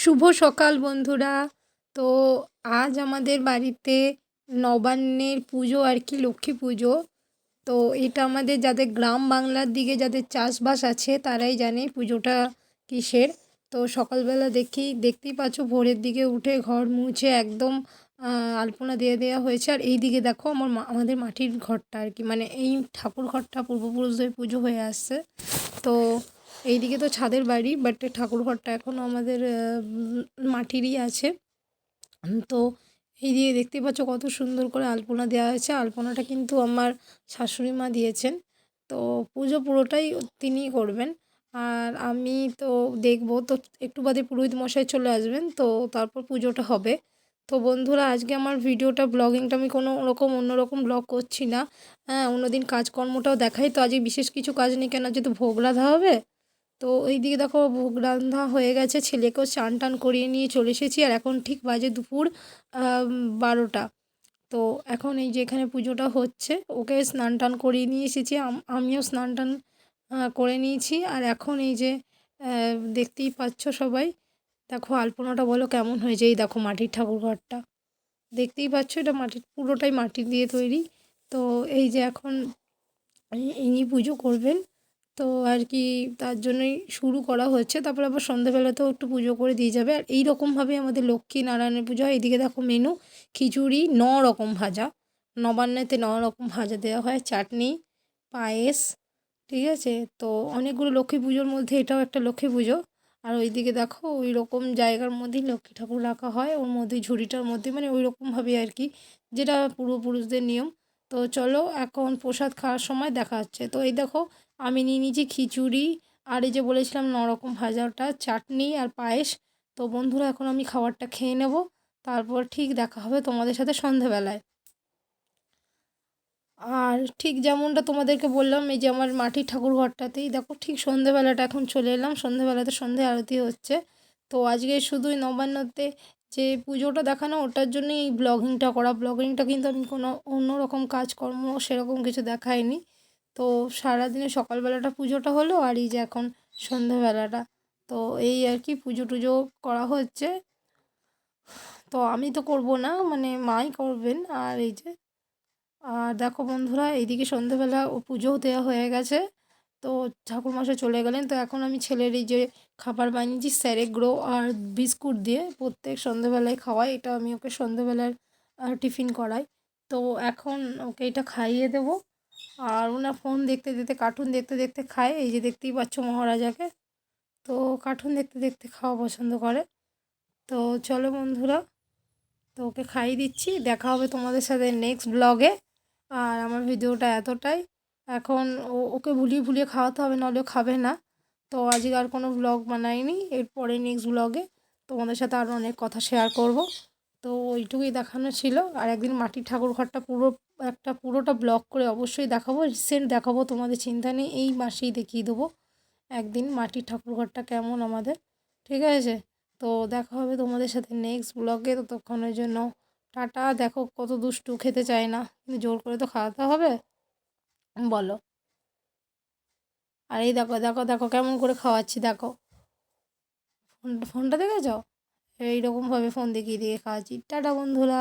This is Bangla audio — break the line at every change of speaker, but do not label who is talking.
শুভ সকাল বন্ধুরা। তো আজ আমাদের বাড়িতে নবান্নের পুজো আর কি, লক্ষ্মী পুজো। তো এটা আমাদের যাদের গ্রাম বাংলার দিকে যাদের চাষবাস আছে, তারাই জানে পুজোটা কিসের। তো সকালবেলা দেখি, দেখতেই পাচ্ছ ভোরের দিকে উঠে ঘর মুছে একদম আলপনা দিয়ে দেওয়া হয়েছে। আর এই দিকে দেখো আমার আমাদের মাটির ঘরটা আর কি মানে এই ঠাকুর ঘরটা পূর্বপুরুষদের পুজো হয়ে আসছে। তো এইদিকে তো ছাদের বাড়ি বাট ঠাকুর ঘরটা এখনও আমাদের মাটিরই আছে। তো এই দিয়ে দেখতেই পাচ্ছ কত সুন্দর করে আলপনা দেওয়া হয়েছে। আলপনাটা কিন্তু আমার শাশুড়ি মা দিয়েছেন। তো পুজো পুরোটাই তিনিই করবেন। আর আমি তো দেখব, তো একটু বাদে পুরোহিত মশাই চলে আসবেন, তো তারপর পুজোটা হবে। তো বন্ধুরা, আজকে আমার ভিডিওটা ব্লগিংটা আমি কোনো রকম অন্যরকম ব্লগ করছি না। হ্যাঁ অন্যদিন কাজকর্মটাও দেখাই। তো আজকে বিশেষ কিছু কাজ নেই কেন? যেহেতু ভোগ রাধা হবে। তো ওই দিকে দেখো ভোগ রান্ধা হয়ে গেছে, ছেলেকেও চান টান করিয়ে নিয়ে চলে এসেছি আর এখন ঠিক বাজে দুপুর বারোটা। তো এখন এই যে এখানে পুজোটা হচ্ছে, ওকে স্নান টান করিয়ে নিয়ে এসেছি আমিও স্নান টান করে নিয়েছি। আর এখন এই যে দেখতেই পাচ্ছ সবাই, দেখো আলপনাটা বলো কেমন হয়েছে এই দেখো মাটির ঠাকুর ঘরটা। দেখতেই পাচ্ছ এটা মাটির পুরোটাই মাটি দিয়ে তৈরি। তো এই যে এখন ইনি পুজো করবেন। তো আর কি তার জন্যই শুরু করা হচ্ছে। তারপরে আবার সন্ধ্যেবেলাতেও একটু পুজো করে দিয়ে যাবে। আর এই রকমভাবে আমাদের লক্ষ্মী নারায়ণের পুজো হয়। এইদিকে দেখো মেনু, খিচুড়ি ন রকম ভাজা। নবান্নেতে ন রকম ভাজা দেওয়া হয়। চাটনি, পায়েস, ঠিক আছে? তো অনেকগুলো লক্ষ্মী পুজোর মধ্যে এটাও একটা লক্ষ্মী পুজো। আর ওইদিকে দেখো ওই রকম জায়গার মধ্যেই লক্ষ্মী ঠাকুর রাখা হয়। ওর মধ্যে ঝুড়িটার মধ্যে মানে ওই রকমভাবে আর কি, যেটা পূর্বপুরুষদের নিয়ম। তো চলো এখন প্রসাদ খাওয়ার সময় দেখা হচ্ছে। তো এই দেখো আমি নিয়ে নিয়েছি খিচুড়ি আর এই যে বলেছিলাম নরকম ভাজাটা, চাটনি আর পায়েস। তো বন্ধুরা, এখন আমি খাবারটা খেয়ে নেব। তারপর ঠিক দেখা হবে তোমাদের সাথে সন্ধেবেলায়। আর ঠিক যেমনটা তোমাদেরকে বললাম, এই যে আমার মাটির ঠাকুর ঘরটাতেই দেখো ঠিক সন্ধেবেলাটা এখন চলে এলাম। সন্ধেবেলাতে সন্ধে আরতি হচ্ছে। তো আজকে শুধুই নবান্নতে যে পুজোটা দেখানো, ওটার জন্যই এই ব্লগিংটা করা। ব্লগিংটা কিন্তু আমি কোনো অন্য রকম কাজকর্ম, সেরকম কিছু দেখাইনি। তো সারাদিনে সকালবেলাটা পুজোটা হলো আর এই যে এখন সন্ধেবেলাটা তো এই আর কি পুজো টুজো করা হচ্ছে। তো আমি তো করব না মানে মাই করবেন। আর এই যে, আর দেখো বন্ধুরা, এইদিকে সন্ধেবেলা ও পুজো দেওয়া হয়ে গেছে। তো ঠাকুরমশাই চলে গেলেন। তো এখন আমি ছেলের এই যে খাবার বানিয়েছি স্যারেগ্রো আর বিস্কুট দিয়ে। প্রত্যেক সন্ধেবেলায় খাওয়াই, এটা আমি ওকে সন্ধেবেলার টিফিন করাই। তো এখন ওকে এটা খাইয়ে দেবো। আর ওনার ফোন দেখতে দেখতে কার্টুন দেখতে দেখতে খায়। এই যে দেখতেই পাচ্ছ মহারাজাকে। তো কার্টুন দেখতে দেখতে খাওয়া পছন্দ করে। তো চলো বন্ধুরা, তো ওকে খাইয়ে দিচ্ছি। দেখা হবে তোমাদের সাথে নেক্সট ব্লগে আর আমার ভিডিওটা এতটাই। এখন ওকে ভুলিয়ে ভুলিয়ে খাওয়াতে হবে নাহলেও খাবে না। তো আজকে আর কোনো ব্লগ বানাইনি। এরপরে নেক্সট ব্লগে তোমাদের সাথে আরও অনেক কথা শেয়ার করব। তো ওইটুকুই দেখানো ছিল। আর একদিন মাটির ঠাকুর ঘরটা পুরো, একটা পুরোটা ব্লক করে অবশ্যই দেখাবো। রিসেন্ট দেখাবো, তোমাদের চিন্তা নেই, এই মাসেই দেখিয়ে দেবো। একদিন মাটির ঠাকুর ঘরটা কেমন আমাদের, ঠিক আছে? তো দেখা হবে তোমাদের সাথে নেক্সট ব্লগে ততক্ষণের জন্য টাটা। দেখো কত দুষ্টু খেতে চায় না, কিন্তু জোর করে তো খাওয়াতে হবে। বলো। আর এই দেখো দেখো দেখো, কেমন করে খাওয়াচ্ছি, দেখো। ফোন, ফোনটা দেখেছ? এইরকমভাবে ফোন দেখিয়ে দিয়ে খাওয়াচ্ছি। টাটা বন্ধুরা।